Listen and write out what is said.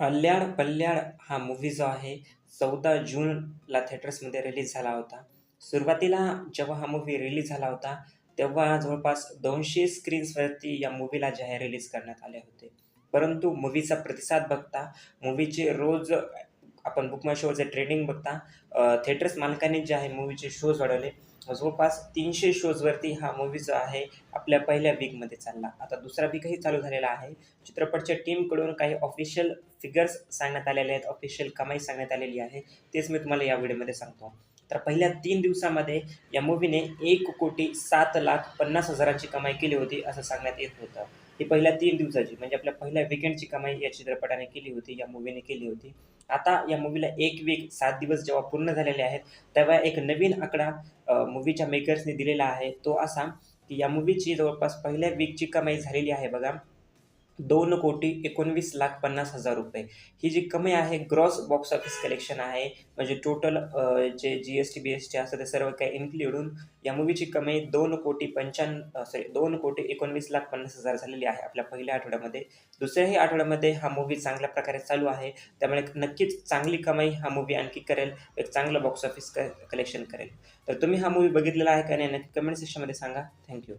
अल्याळ पल्ल्याळ हा मूव्ही जो आहे चौदा जूनला थिएटर्समध्ये रिलीज झाला होता. सुरुवातीला जेव्हा हा मूव्ही रिलीज झाला होता तेव्हा जवळपास दोनशे स्क्रीन्सवरती या मूव्हीला जे आहे रिलीज करण्यात आले होते. परंतु मूव्हीचा प्रतिसाद बघता मूव्हीचे रोज आपण बुक माय शोचे ट्रेडिंग बघता थिएटर्स मालकाने जे आहे मूवीचे शोज वाढवले. जवळपास तीनशे शोजवरती हा मूव्ही जो आहे आपल्या पहिल्या वीकमध्ये चालला. आता दुसरा वीकही चालू झालेला आहे. चित्रपटच्या टीमकडून काही ऑफिशियल फिगर्स सांगण्यात आलेले आहेत. ऑफिशियल कमाई सांगण्यात आलेली आहे. तेच मी तुम्हाला या व्हिडिओमध्ये सांगतो. तर पहिल्या तीन दिवसामध्ये या मूवीने एक कोटी सात लाख पन्नास हजारांची कमाई केली होती असं सांगण्यात येत होतं. ही पहिल्या तीन दिवसाची म्हणजे आपल्या पहिल्या विकेंडची कमाई या चित्रपटाने केली होती या मूवीने केली होती. आता या मूवीला एक वीक सात दिवस जेव्हा पूर्ण झालेले आहेत तेव्हा एक नवीन आकडा मूवीच्या मेकर्सने दिलेला आहे. तो असा की या मूवीची जवळपास पहिल्या वीकची कमाई झालेली आहे बघा. दोन कोटी एकोणवीस लाख पन्नास हजार रुपये. ही जी कमाई आहे ग्रॉस बॉक्स ऑफिस कलेक्शन आहे म्हणजे टोटल जे G S T B S T असं ते सर्व काही इन्क्लूड होऊन या मूवीची कमाई दोन कोटी पंच्याण्णव सॉरी दोन कोटी एकोणवीस लाख पन्नास हजार झालेली आहे आपल्या पहिल्या आठवड्यामध्ये. दुसऱ्याही आठवड्यामध्ये हा मूवी चांगल्या प्रकारे चालू आहे. त्यामुळे नक्कीच चांगली कमाई हा मूवी आणखी करेल एक चांगलं बॉक्स ऑफिस क कलेक्शन करेल. तर तुम्ही हा मूवी बघितलेला आहे का नाही नक्की कमेंट सेक्शनमध्ये सांगा. थँक्यू